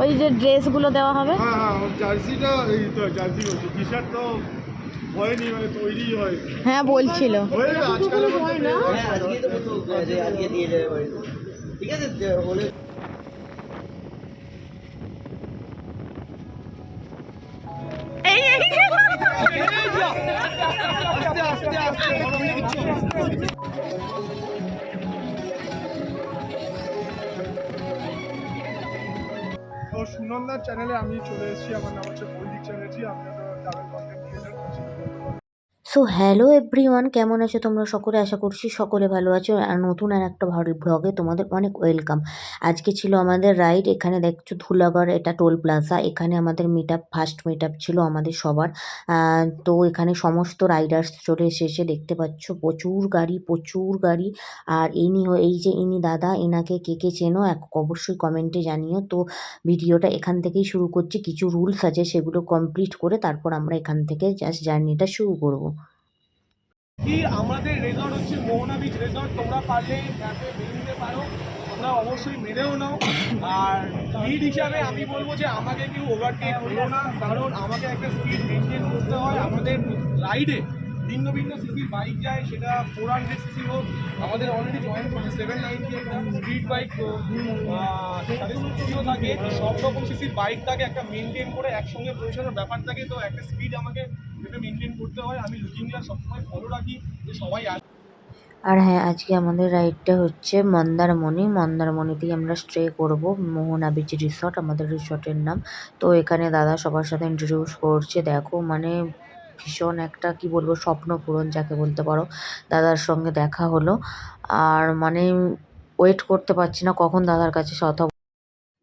ওই যে ড্রেসগুলো দেওয়া হবে হ্যাঁ হ্যাঁ জার্সিটা এই তো জার্সি বলছি টি শার্ট তো হয়নি মানে তৈরি হয় হ্যাঁ বলছিল হয়ে যাবে আজকালের মধ্যে পেয়ে যাবে। হ্যাঁ আজকে তো বলতো যে আজকে দিয়ে যাবে বাড়িতে ঠিক আছে যে হলে তো সুনন্দার চ্যানেলে আমি চলে এসেছি আমার নাম হচ্ছে বৈদিক চ্যানেলজি আমি সো হ্যালো এভরিওয়ান কেমন আছো তোমরা? সকলে আশা করছি সকলে ভালো আছো। আর নতুন আর একটা ভালো ব্লগে তোমাদের অনেক ওয়েলকাম আজকে ছিল আমাদের রাইড এখানে দেখছ ধুলাগড়, এটা টোল প্লাজা এখানে আমাদের meet up first meet up ছিল আমাদের সবার। তো এখানে সমস্ত রাইডার্স চলে এসেছে, দেখতে পাচ্ছ। প্রচুর গাড়ি প্রচুর গাড়ি। আর ইনি এই যে ইনি দাদা, এনাকে কে কে চেনো, এক, অবশ্যই কমেন্টে জানিও। তো ভিডিওটা এখান থেকেই শুরু করছি। কিছু রুলস আছে, সেগুলো কমপ্লিট করে তারপর আমরা এখান থেকে জাস্ট জার্নিটা শুরু করব। কি আমাদের রেজর্ট হচ্ছে মোহনা বিচ রেজর্ট তোমরা পারলে মেনে নিতে পারো। তোমরা অবশ্যই মেনেও নাও। আর লিড হিসাবে আমি বলব যে আমাকে কেউ ওভারটেক করো না। কারণ আমাকে একটা স্পিড মেনটেন করতে হয়। আমাদের রাইডে ভিন্ন ভিন্ন সিসির বাইক যায়, সেটা ফোর হান্ড্রেড সিসি হোক, আমাদের অলরেডি জয়েন করছে সেভেন নাইনটি একটা স্পিড বাইক সিসিও থাকে। সব রকম সিসির বাইক থাকে, একটা মেনটেন করে একসঙ্গে পৌঁছানোর ব্যাপার থাকে, তো একটা স্পিড আমাকে যেটা মেনটেন করতে হয়। আমি লুকিং গ্লাস সবসময় ফলো রাখি যে সবাই আসে আর হ্যাঁ আজকে আমাদের রাইডটা হচ্ছে মন্দারমণি। মন্দারমণিতেই আমরা স্টে করব, মোহনা বিচ রিসর্ট আমাদের রিসর্টের নাম। তো এখানে দাদা সবার সাথে ইন্ট্রোডিউস করছে, দেখো মানে ভীষণ একটা, কি বলব, স্বপ্ন পূরণ যাকে বলতে পারো। দাদার সঙ্গে দেখা হলো। আর মানে ওয়েট করতে পারছি না কখন দাদার কাছে কথা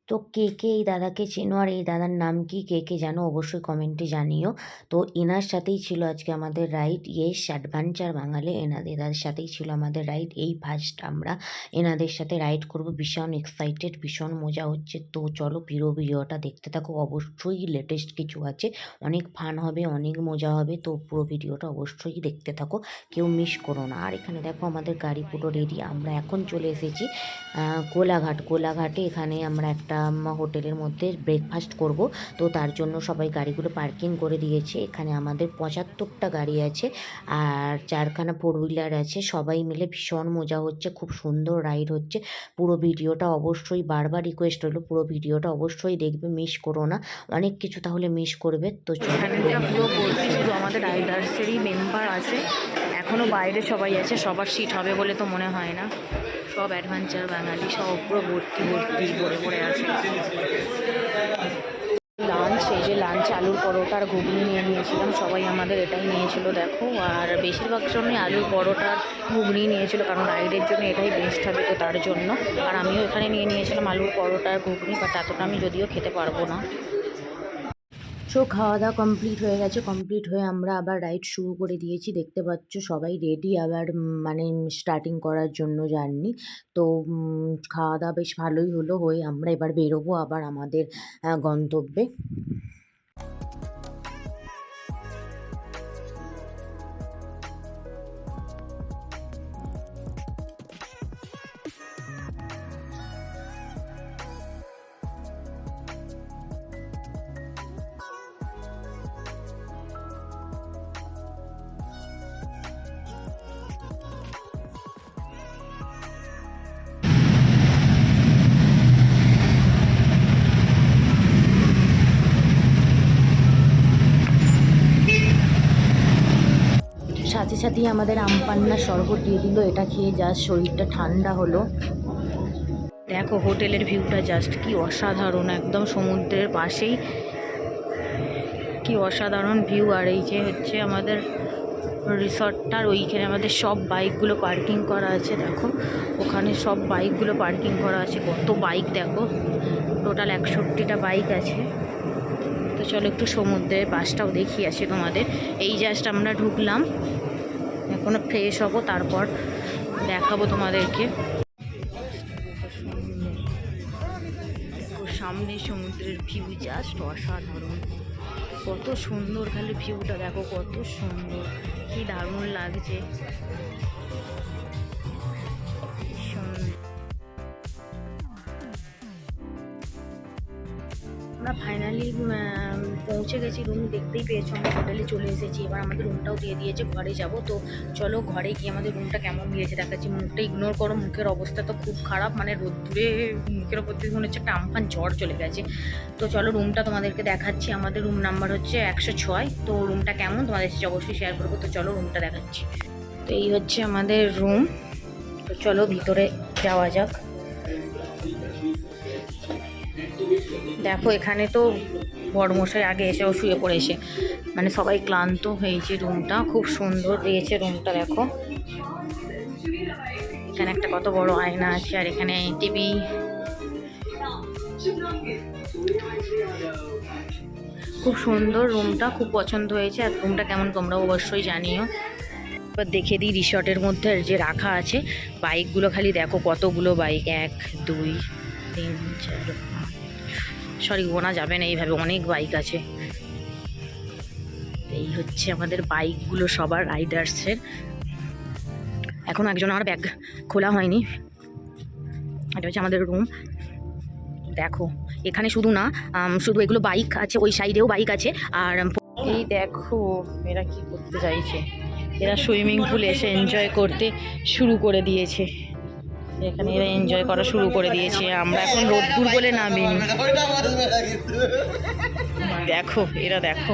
তো কে কে এই দাদাকে চেনো আর এই দাদার নাম কি? কে কে জানো? অবশ্যই কমেন্টে জানিও। তো এনার সাথেই ছিল আজকে আমাদের রাইড ইয়েস অ্যাডভেঞ্চার বাঙালি। এনাদের এনাদের সাথেই ছিল আমাদের রাইড এই ফার্স্ট আমরা এনাদের সাথে রাইড করব। ভীষণ এক্সাইটেড ভীষণ মজা হচ্ছে। তো চলো পুরো ভিডিওটা দেখতে থাকো। অবশ্যই লেটেস্ট কিছু আছে। অনেক ফান হবে, অনেক মজা হবে। তো পুরো ভিডিওটা অবশ্যই দেখতে থাকো। কেউ মিস করো না। আর এখানে দেখো আমাদের গাড়ি পুরো রেডি আমরা এখন চলে এসেছি কোলাঘাট। কোলাঘাটে এখানে আমরা একটা উম, হোটেলের মধ্যে ব্রেকফাস্ট করব। তো তার জন্য সবাই গাড়িগুলো পার্কিং করে দিয়েছে। এখানে আমাদের পঁচাত্তরটা গাড়ি আছে আর চারখানা ফোর হুইলার আছে। সবাই মিলে ভীষণ মজা হচ্ছে খুব সুন্দর রাইড হচ্ছে। পুরো ভিডিওটা অবশ্যই বারবার রিকোয়েস্ট হলো পুরো ভিডিওটা অবশ্যই দেখবে মিস করো না। অনেক কিছু তাহলে মিস করবে। তো শুধু আমাদের রাইডার্সেরই মেম্বার আছে। এখনও বাইরে সবাই আছে সবার সিট হবে বলে তো মনে হয় না। সব অ্যাডভেঞ্চার, বাঙালি, সব পুরো ভর্তি ভর্তি ভরে ভরে আছে। লাঞ্চ, এই যে লাঞ্চ, আলুর পরোটা আর ঘুগনি নিয়ে নিয়েছিলাম। সবাই আমাদের এটাই নিয়েছিল, দেখো। আর বেশিরভাগ জন্যই আলুর পরোটা ঘুগনি নিয়েছিল, কারণ রাইডের জন্য এটাই বেস্ট হবে তো তার জন্য। আর আমিও এখানে নিয়ে নিয়েছিলাম আলুর পরোটা আর ঘুগনি বাট এতটা আমি যদিও খেতে পারব না। সো খাওয়া দাওয়া কমপ্লিট হয়ে গেছে। কমপ্লিট হয়ে আমরা আবার রাইড শুরু করে দিয়েছি। দেখতে পাচ্ছ সবাই রেডি আবার মানে স্টার্টিং করার জন্য জার্নি। তো খাওয়া দাওয়া বেশ ভালোই হলো। হয়ে আমরা এবার বেরোবো আবার আমাদের গন্তব্যে। সাথে আমাদের আমপান্না শরবত দিয়ে দিল, এটা খেয়ে জাস্ট শরীরটা ঠান্ডা হলো। দেখো, হোটেলের ভিউটা জাস্ট কি অসাধারণ, একদম সমুদ্রের পাশেই। কি অসাধারণ ভিউ, আর এই যে হচ্ছে আমাদের রিসর্টটার ওইখানে আমাদের সব বাইকগুলো পার্কিং করা আছে, দেখো। ওখানে সব বাইকগুলো পার্কিং করা আছে, কত বাইক, দেখো। টোটাল একষট্টিটা বাইক আছে। তো চলো একটু সমুদ্রের পাশটাও দেখিয়ে আসি তোমাদের। এই জাস্ট আমরা ঢুকলাম। এখনও ফ্রেশ হব, তারপর দেখাবো তোমাদেরকে। সামনে সমুদ্রের ভিউ জাস্ট অসাধারণ। কত সুন্দর খালি ভিউটা দেখো কত সুন্দর। কি দারুণ লাগছে। আমরা ফাইনালি পৌঁছে গেছি রুম দেখতেই পেয়েছ, আমরা হোটেলে চলে এসেছি। এবার আমাদের রুমটাও দিয়ে দিয়েছে, ঘরে যাব। তো চলো ঘরে গিয়ে আমাদের রুমটা কেমন দিয়েছে দেখাচ্ছি। মুখটা ইগনোর করো, মুখের অবস্থা তো খুব খারাপ। মানে রোদ্দুরে মুখের ওপর দিয়ে মনে হচ্ছে একটা আমফান জ্বর চলে গেছে। তো চলো রুমটা তোমাদেরকে দেখাচ্ছি। আমাদের রুম নাম্বার হচ্ছে একশো ছয়। তো রুমটা কেমন তোমাদের সাথে অবশ্যই শেয়ার করব। তো চলো রুমটা দেখাচ্ছি। তো এই হচ্ছে আমাদের রুম তো চলো ভিতরে যাওয়া যাক। দেখো, এখানে তো বড়মশাই আগে এসেও শুয়ে পড়েছে। মানে সবাই ক্লান্ত হয়েছে রুমটা, খুব সুন্দর দিয়েছে রুমটা, দেখো। এখানে একটা কত বড় আয়না আছে, আর এখানে টিভি খুব সুন্দর রুমটা, খুব পছন্দ হয়েছে, আর রুমটা কেমন তোমরা অবশ্যই জানিও। এবার দেখে দিই রিসর্টের মধ্যে যে রাখা আছে। বাইকগুলো খালি দেখো কতগুলো বাইক, এক, দুই, তিন, চার সরি, গোনা যাবে না, এইভাবে অনেক বাইক আছে। এই হচ্ছে আমাদের বাইকগুলো সবার রাইডার্সের এখন একজন আমার ব্যাগ খোলা হয়নি। এটা হচ্ছে আমাদের রুম দেখো, এখানে শুধু না শুধু এগুলো বাইক আছে, ওই সাইডেও বাইক আছে, আর এই দেখো, এরা কি করতে চাইছে? এরা সুইমিং পুলে এসে এনজয় করতে শুরু করে দিয়েছে। এখানে এরা এনজয় করা শুরু করে দিয়েছে। আমরা এখন রোদ্দুর বলে নামিনি। দেখো, এরা দেখো।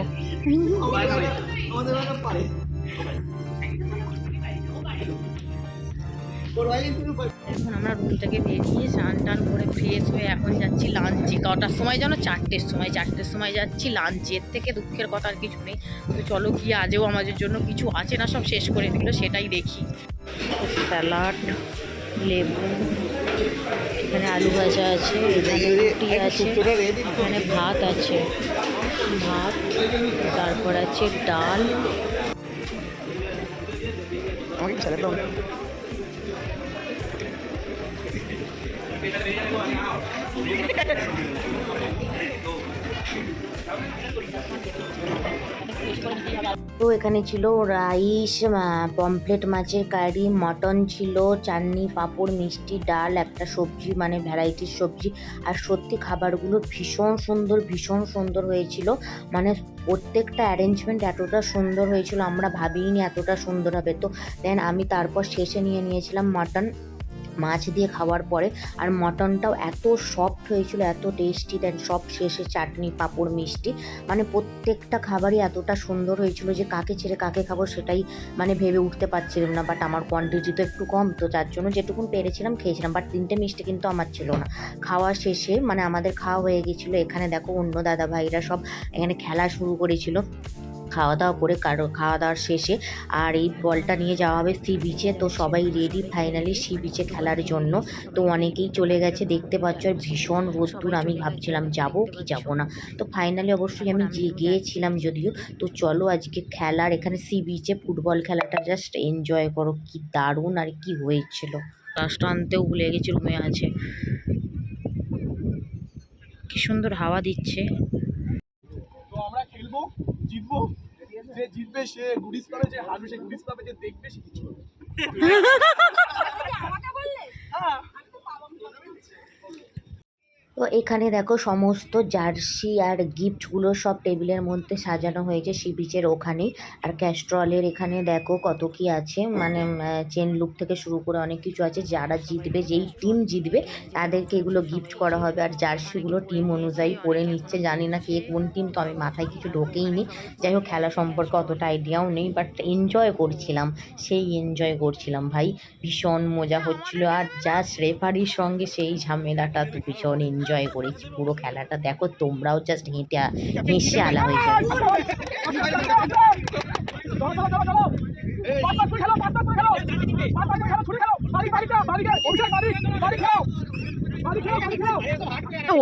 এখন আমরা রুম থেকে বেরিয়ে স্নান টান করে ফ্রেশ হয়ে এখন যাচ্ছি লাঞ্চে কটার সময় যেন চারটের সময় চারটের সময় যাচ্ছি লাঞ্চে এর থেকে দুঃখের কথা আর কিছু নেই। তো চলো কি আজও আমাদের জন্য কিছু আছে না সব শেষ করে দিল, সেটাই দেখি। স্যালাড লেবু, এখানে আলু ভাজা আছে, এখানে রুটি আছে, এখানে ভাত আছে। ভাত, তারপর আছে ডাল। আমাকে তো এখানে ছিল রাইস পমফ্লেট মাছের কারি, মটন ছিল, চাটনি, পাঁপড়, মিষ্টি, ডাল, একটা সবজি মানে ভ্যারাইটির সবজি। আর সত্যি খাবারগুলো ভীষণ সুন্দর ভীষণ সুন্দর হয়েছিল। মানে প্রত্যেকটা অ্যারেঞ্জমেন্ট এতটা সুন্দর হয়েছিল, আমরা ভাবিনি এতটা সুন্দর হবে। তো দেন আমি তারপর শেষে নিয়ে নিয়েছিলাম মটন মাছ দিয়ে খাওয়ার পরে আর মটনটাও এত সফট হয়েছিল, এত টেস্টি দেন সব শেষে চাটনি, পাঁপড়, মিষ্টি মানে প্রত্যেকটা খাবারই এতটা সুন্দর হয়েছিল যে কাকে ছেড়ে কাকে খাব সেটাই মানে ভেবে উঠতে পারছিলাম না বাট আমার কোয়ান্টিটি তো একটু কম, তো যার জন্য যেটুকুন পেরেছিলাম খেয়েছিলাম বাট তিনটে মিষ্টি কিন্তু আমার ছিল না। খাওয়া শেষে মানে আমাদের খাওয়া হয়ে গেছিল, এখানে দেখো অন্য দাদা ভাইরা সব এখানে খেলা শুরু করেছিল। খাওয়া দাওয়া করে কারও খাওয়া দাওয়ার শেষে আর এই বলটা নিয়ে যাওয়া হবে সি বিচে তো সবাই রেডি ফাইনালি সি বিচে খেলার জন্য। তো অনেকেই চলে গেছে দেখতে পাচ্ছ আর ভীষণ রোদ্দুর। আমি ভাবছিলাম যাব কি যাব না। তো ফাইনালি অবশ্যই আমি যে- গিয়েছিলাম যদিও। তো চলো আজকে খেলার এখানে সি বিচে ফুটবল খেলাটা জাস্ট এনজয় করো। কি দারুণ আর কি হয়েছিল। গ্লাসটা আনতেও ভুলে গেছি রুমে আছে। কি সুন্দর হাওয়া দিচ্ছে। তো আমরা খেলব জিতবো। যে জিতবে সে গুডিস পাবে যে হারবে সে গুডিস পাবে যে দেখবে সে কিছু পাবে। তো এখানে দেখো সমস্ত জার্সি আর গিফটগুলো সব টেবিলের মধ্যে সাজানো হয়েছে সি বিচের ওখানেই আর ক্যাস্ট্রলের এখানে দেখো কত কি আছে। মানে চেন লুক থেকে শুরু করে অনেক কিছু আছে। যারা জিতবে, যেই টিম জিতবে, তাদেরকে এগুলো গিফট করা হবে। আর জার্সিগুলো টিম অনুযায়ী পরে নিচ্ছে। জানি না কে কোন টিম তো আমি মাথায় কিছু ঢোকেই নি। যাই হোক, খেলা সম্পর্কে অতটা আইডিয়াও নেই বাট এনজয় করছিলাম। সেই এনজয় করছিলাম, ভাই। ভীষণ মজা হচ্ছিল। আর জাস্ট রেফারির সঙ্গে সেই ঝামেলাটা তো ভীষণ এনজয় করেছি পুরো খেলাটা। দেখো তোমরাও জাস্ট হেঁটে হেসে আলা হয়ে যাবে।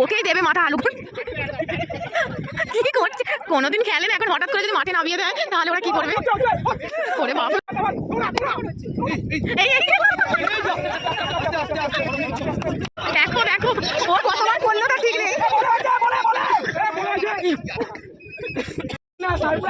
ওকেই দেবে মাথা আলু। কি করছে? কোনোদিন খেলে না এখন হঠাৎ করে যদি মাঠে নামিয়ে দেয় তাহলে ওরা কি করবে? করে এই, দেখো দেখো ও কতবার করল না ঠিক নেই না সারপ্রাইজ ঠিক আছে তাহলে ম্যাডাম দাও একটু প্রাইজ দিয়ে ম্যাডাম দাও একটু প্রাইজটা দিয়ে দিই আর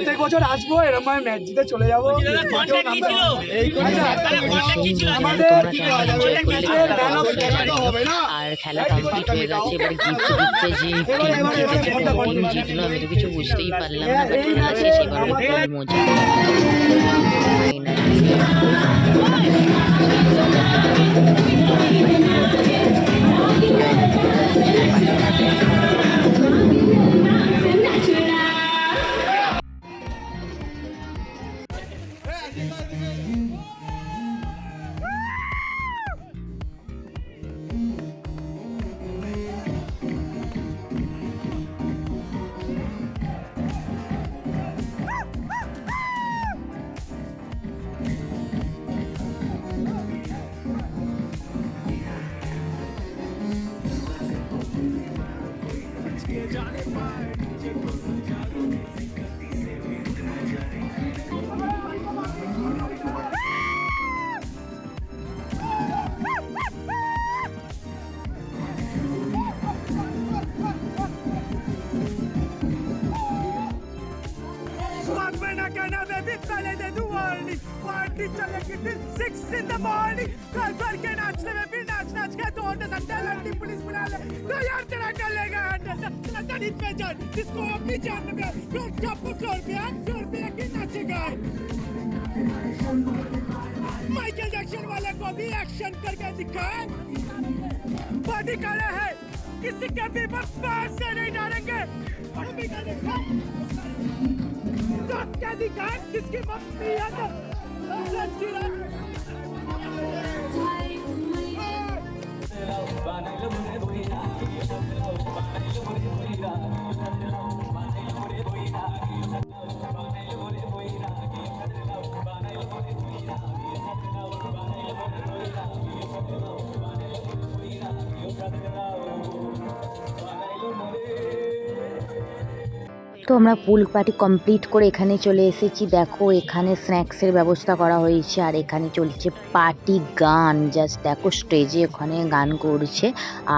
প্রত্যেক বছর আসব এরকম ভাবে ম্যাচ জিতে চলে যাব। আর খেলা কমপ্লিট হয়ে গেছে এবার গিফট দিচ্ছে যে টিম জিতেছে কোন টিম জিতলো আমি তো কিছু বুঝতেই পারলাম না বাট খেলা শেষ এবার খুব মজা Finally, till six in the morning. भर के नाचने में भी नाच नाच के तो होने सकता है लड़की पुलिस बुला ले। तो यार तेरा कर लेगा तेरा गणित पे जान जिसको अपनी जान में फ्लोर क्या फ्लोर पे फ्लोर पे आके नाचेगा। माइकल जैक्सन वाले को भी एक्शन करके दिखाए। बॉडी काले है। किसी के भी बस से नहीं डालेंगे। अभी का देखा तो क्या दिखाए? किसकी मम्मी है तो? I'm not Bye. তো আমরা পুল পার্টি কমপ্লিট করে এখানে চলে এসেছি। দেখো, এখানে স্ন্যাক্সের ব্যবস্থা করা হয়েছে আর এখানে চলছে পার্টি গান। জাস্ট দেখো স্টেজে ওখানে গান করছে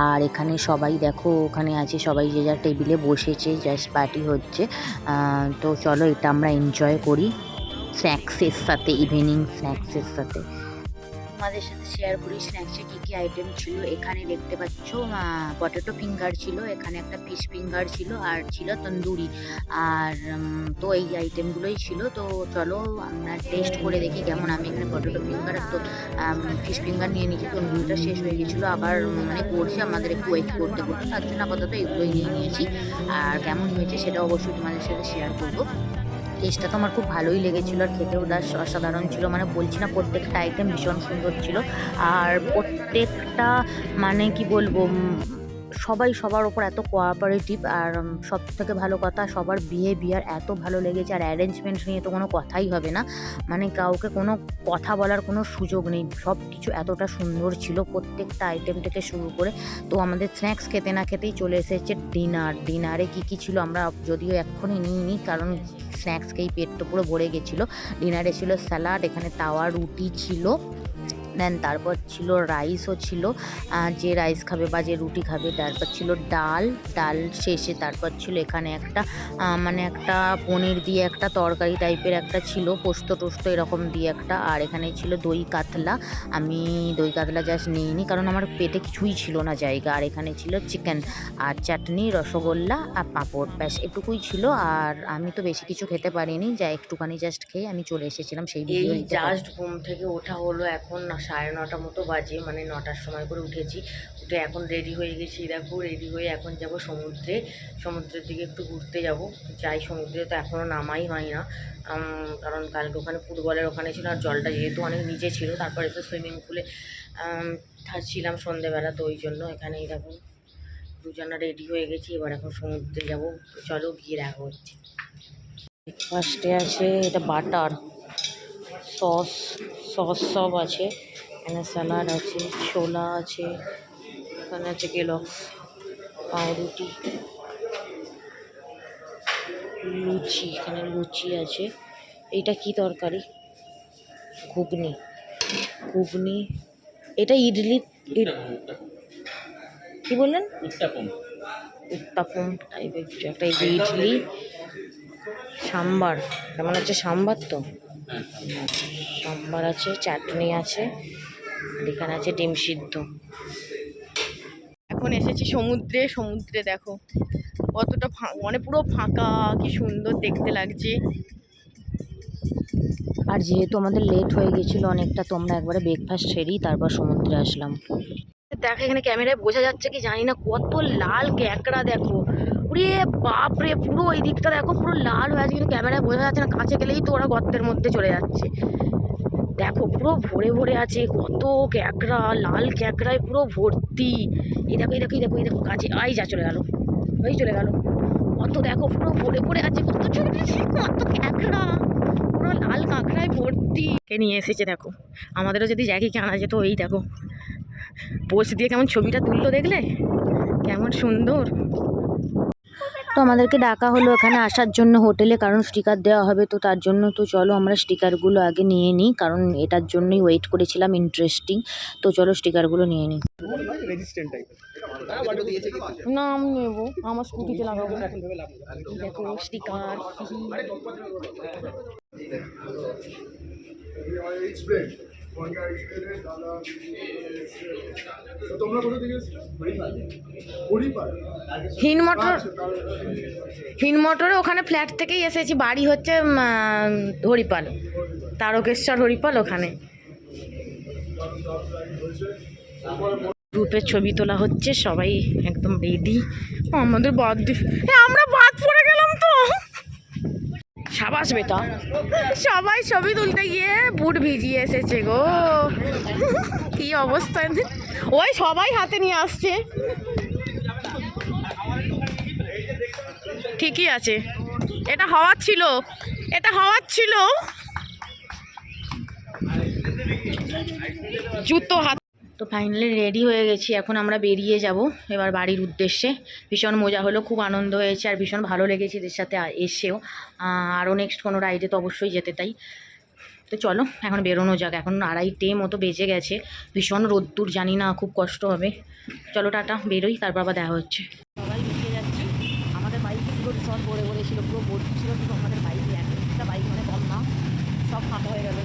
আর এখানে সবাই দেখো, ওখানে আছে সবাই যে যার টেবিলে বসেছে জাস্ট পার্টি হচ্ছে। তো চলো, এটা আমরা এনজয় করি। স্ন্যাক্সের সাথে ইভিনিং স্ন্যাক্সের সাথে। আমাদের সাথে শেয়ার করি স্ন্যাক্সে কী কী আইটেম ছিল? এখানে দেখতে পাচ্ছ পটেটো ফিঙ্গার ছিল, এখানে একটা ফিশ ফিঙ্গার ছিল, আর ছিল তন্দুরি। আর তো এই আইটেমগুলোই ছিল। তো চলো আমরা টেস্ট করে দেখি কেমন আমি এখানে পটেটো ফিঙ্গার তো ফিশ ফিঙ্গার নিয়ে নিয়েছি, তন্দুরিটা শেষ হয়ে গেছিল। আবার মানে করছে আমাদের একটু ওয়েট করতে করতে, তার জন্য আপাতত এগুলোই নিয়ে নিয়েছি। আর কেমন হয়েছে সেটা অবশ্যই তোমাদের সাথে শেয়ার করব। টেস্টটা তো আমার খুব ভালোই লেগেছিল আর খেতেও দাস অসাধারণ ছিল। মানে বলছি না, প্রত্যেকটা আইটেম ভীষণ সুন্দর ছিল। আর প্রত্যেকটা মানে কি বলব সবাই সবার ওপর এত কোঅপারেটিভ আর সব থেকে ভালো কথা সবার বিহেভিয়ার এত ভালো লেগেছে আর অ্যারেঞ্জমেন্ট নিয়ে তো কোনো কথাই হবে না। মানে কাউকে কোনো কথা বলার কোনো সুযোগ নেই। সব কিছু এতটা সুন্দর ছিল প্রত্যেকটা আইটেম থেকে শুরু করে। তো আমাদের স্ন্যাক্স খেতে না খেতেই চলে এসেছে ডিনার ডিনারে কী কী ছিল আমরা যদিও এক্ষুনি নিইনি কারণ স্ন্যাক্সকেই পেট তো পুরো ভরে গেছিল। ডিনারে ছিল স্যালাড এখানে তাওয়া রুটি ছিল। দেন তারপর ছিল রাইসও ছিল যে রাইস খাবে বা যে রুটি খাবে তারপর ছিল ডাল ডাল শেষে তারপর ছিল এখানে একটা মানে একটা পনির দিয়ে একটা তরকারি টাইপের একটা ছিল পোস্ত টোস্ত এরকম দিয়ে একটা আর এখানে ছিল দই কাতলা। আমি দই কাতলা জাস্ট নিইনি কারণ আমার পেটে কিছুই ছিল না জায়গা আর এখানে ছিল চিকেন আর চাটনি রসগোল্লা আর পাঁপড় ব্যাস এটুকুই ছিল আর আমি তো বেশি কিছু খেতে পারিনি যা একটুখানি জাস্ট খেয়ে আমি চলে এসেছিলাম সেই জাস্ট ঘুম থেকে ওঠা হলো এখন না সাড়ে নটা মতো বাজে মানে নটার সময় করে উঠেছি। উঠে এখন রেডি হয়ে গেছি, দেখো রেডি হয়ে এখন যাব সমুদ্রে, সমুদ্রের দিকে একটু ঘুরতে যাব। যাই, সমুদ্রে তো এখনও নামাই হয় না। কারণ কালকে ওখানে ফুটবলের ওখানে ছিল আর জলটা যেহেতু অনেক নিচে ছিল, তারপর এসে সুইমিং পুলে ছিলাম সন্ধেবেলা তো ওই জন্য এখানেই দেখো। দুজনা রেডি হয়ে গেছি, এবার এখন সমুদ্রে যাব। চলো গিয়ে দেখা হচ্ছে। ফার্স্টে আছে, এটা বাটার সস সস সব আছে এখানে স্যালাড আছে ছোলা আছে এখানে আছে কেলক্স পাউরুটি লুচি এখানে লুচি আছে। এইটা কি তরকারি? ঘুগনি। ঘুগনি এটা ইডলি ইড- কি বললেন? উত্তাপম টাইপের কিছু একটা। ইডলি সাম্বার কেমন হচ্ছে সাম্বার তো? সাম্বার আছে চাটনি আছে এখানে আছে ডিম সিদ্ধ। এখন এসেছি সমুদ্রে সমুদ্রে দেখো কতটা মানে পুরো ফাঁকা কি সুন্দর দেখতে লাগছে। আর যেহেতু আমাদের লেট হয়ে গেছিল অনেকটা তো আমরা একবারে ব্রেকফাস্ট সেরেই তারপর সমুদ্রে আসলাম। দেখো এখানে ক্যামেরায় বোঝা যাচ্ছে কি জানি না কত লাল ক্যাকড়া দেখো। ওরে বাপরে পুরো ওই দিকটা দেখো, পুরো লাল হয়ে আছে, কিন্তু ক্যামেরায় বোঝা যাচ্ছে না, কাছে গেলেই তো ওরা গর্তের মধ্যে চলে যাচ্ছে। দেখো, পুরো ভরে ভরে আছে, কত ক্যাঁকড়া, লাল ক্যাঁকড়ায় পুরো ভর্তি। এই দেখো এই দেখো এই দেখো এই দেখো, কাছে, আই যা, চলে গেল ওই চলে গেল। কত দেখো, পুরো ভরে ভরে আছে, কত ছোট কত ক্যাঁকড়া, পুরো লাল কাঁকড়ায় ভর্তি। কে নিয়ে এসেছে, দেখো, আমাদেরও যদি জ্যাকিকে আনা যেত, এই দেখো। পোস্ট দিয়ে কেমন ছবিটা তুললো দেখলে? কেমন সুন্দর। তো আমাদেরকে ডাকা হলো এখানে আসার জন্য হোটেলে কারণ স্টিকার দেওয়া হবে তো তার জন্য তো চলো আমরা স্টিকারগুলো আগে নিয়ে নিই কারণ এটার জন্যই ওয়েট করেছিলাম ইন্টারেস্টিং তো চলো স্টিকারগুলো নিয়ে নিই। না আমি নেব আমার স্কুটিতে লাগাবো। দেখো স্টিকার কোথা থেকে হরিপাল হিন মোটর হিন মোটরে ওখানে ফ্ল্যাট থেকেই এসেছি। বাড়ি হচ্ছে হরিপাল। তারকেশ্বর হরিপাল ওখানে। গ্রুপের ছবি তোলা হচ্ছে, সবাই একদম রেডি আমাদের বাদ আমরা সাবাস বেটা। সবাই ছবি তুলতে গিয়ে বুট ভিজিয়ে এসেছে গো। কি অবস্থা? ওই সবাই হাতে নিয়ে আসছে। ঠিকই আছে। এটা হওয়ার ছিল। এটা হওয়ার ছিল। জুতো হাত তো ফাইনালি রেডি হয়ে গেছি, এখন আমরা বেরিয়ে যাব এবার বাড়ির উদ্দেশ্যে। ভীষণ মজা হলো, খুব আনন্দ হয়েছে আর ভীষণ ভালো লেগেছে এদের সাথে এসেও। আরও নেক্সট কোনো রাইডে তো অবশ্যই যেতে তাই। তো চলো, এখন বেরোনো যাক, এখন আড়াইটে মতো বেজে গেছে। ভীষণ রোদ্দুর, জানি না খুব কষ্ট হবে। চলো টাটা, বেরোই, তারপর আবার দেখা হচ্ছে। সবাই যাচ্ছি। আমাদের বাইকে পুরো রিসর্ট ভরে ভরে ছিল পুরো ভর্তি ছিল শুধু আমাদের বাইকে একটা বাইক মানে কম না সব ফাঁকা হয়ে গেল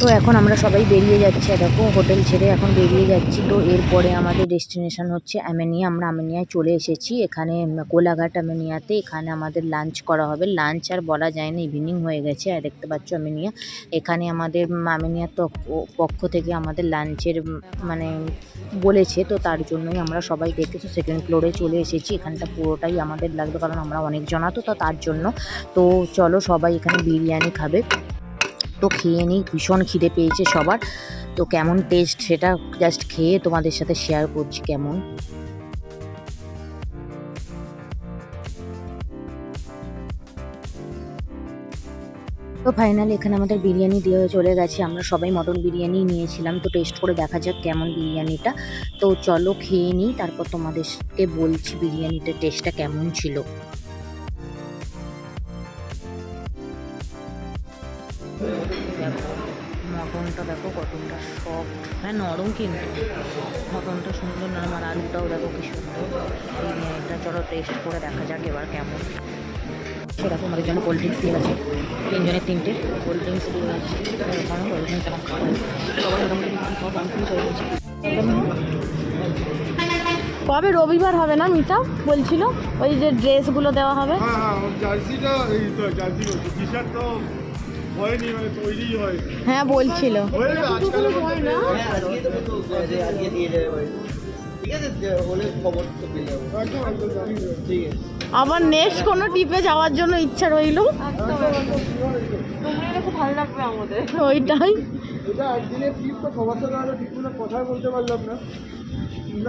তো এখন আমরা সবাই বেরিয়ে যাচ্ছি দেখো হোটেল ছেড়ে এখন বেরিয়ে যাচ্ছি। তো এরপরে আমাদের ডেস্টিনেশন হচ্ছে অ্যামেনিয়া। আমরা অ্যামেনিয়ায় চলে এসেছি। এখানে কোলাঘাট অ্যামেনিয়াতে এখানে আমাদের লাঞ্চ করা হবে। লাঞ্চ আর বলা যায় না ইভিনিং হয়ে গেছে। আর দেখতে পাচ্ছ অ্যামেনিয়া। এখানে আমাদের তো পক্ষ থেকে আমাদের লাঞ্চের মানে বলেছে। তো তার জন্যই আমরা সবাই দেখেছি সেকেন্ড ফ্লোরে চলে এসেছি। এখানটা পুরোটাই আমাদের লাগবে, কারণ আমরা অনেক জনা তো তো তার জন্য। তো চলো সবাই এখানে বিরিয়ানি খাবে। তো খেয়ে নিই, ভীষণ খিদে পেয়েছে সবার। তো কেমন টেস্ট সেটা জাস্ট খেয়ে তোমাদের সাথে শেয়ার করছি কেমন। তো ফাইনালি এখানে আমাদের বিরিয়ানি দিয়ে চলে গেছে, আমরা সবাই মটন বিরিয়ানি নিয়েছিলাম, তো টেস্ট করে দেখা যাক কেমন বিরিয়ানিটা। তো চলো খেয়ে নিই, তারপর তোমাদেরকে বলছি বিরিয়ানিটার টেস্টটা কেমন ছিল। দেখো কতটা সফট হ্যাঁ নরম কিন্তু। মটনটা সুন্দর নরম আর আলুটাও দেখো কি সুন্দর। বিরিয়ানিটা চলো টেস্ট করে দেখা যাক এবার কেমন। সেরকম আমাদের জন্য কোল্ড ড্রিঙ্কস দিয়ে আছে তিনজনের তিনটে কোল্ড ড্রিঙ্কস দিয়ে আছে ওখানে কোল্ড ড্রিঙ্কস খাওয়া। সবাই মোটামুটি গেছে। কবে? রবিবার হবে না মিতা বলছিল ওই যে ড্রেসগুলো দেওয়া হবে। হ্যাঁ হ্যাঁ জার্সিটা এই তো জার্সি বলছি টি শার্ট তো হয়। হ্যাঁ বলছিল। হয়ে হ্যাঁ। আবার নেক্সট কোনো টিপে যাওয়ার জন্য ইচ্ছা রইল? ওইটাই।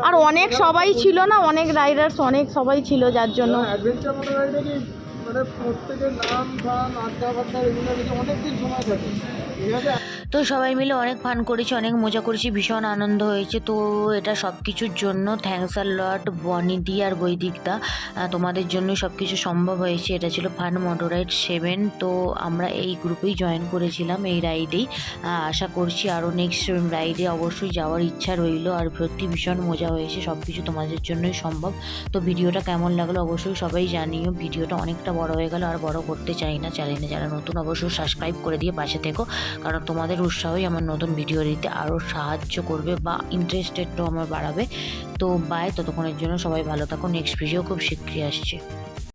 আর অনেক সবাই ছিল না অনেক রাইডার্স অনেক সবাই ছিল যার জন্য। মনে প্রত্যেকের নাম ধান আড্ডা ফাড্ডা এগুলো অনেক দিন সময় থাকে। তো সবাই মিলে অনেক ফান করেছি, অনেক মজা করেছি, ভীষণ আনন্দ হয়েছে। তো এটা সব কিছুর জন্য থ্যাংকস আর লট বনিদি আর বৈদিকদা। তোমাদের জন্য সব কিছু সম্ভব হয়েছে। এটা ছিল ফান মোটরাইড সেভেন তো আমরা এই গ্রুপেই জয়েন করেছিলাম এই রাইডেই আশা করছি আরও নেক্সট রাইডে অবশ্যই যাওয়ার ইচ্ছা রইল। আর সত্যি ভীষণ মজা হয়েছে সব কিছু তোমাদের জন্যই সম্ভব। তো ভিডিওটা কেমন লাগল অবশ্যই সবাই জানিও। ভিডিওটা অনেকটা বড় হয়ে গেল, আর বড় করতে চাই না চ্যানেলে। যারা নতুন অবশ্যই সাবস্ক্রাইব করে দিয়ে পাশে থেকো। কারণ তোমাদের উৎসাহই আমার নতুন ভিডিও দিতে আরও সাহায্য করবে বা ইন্টারেস্টেডটাও আমার বাড়াবে। তো বাই ততক্ষণের জন্য সবাই ভালো থাকো। নেক্সট ভিডিও খুব শীঘ্রই আসছে।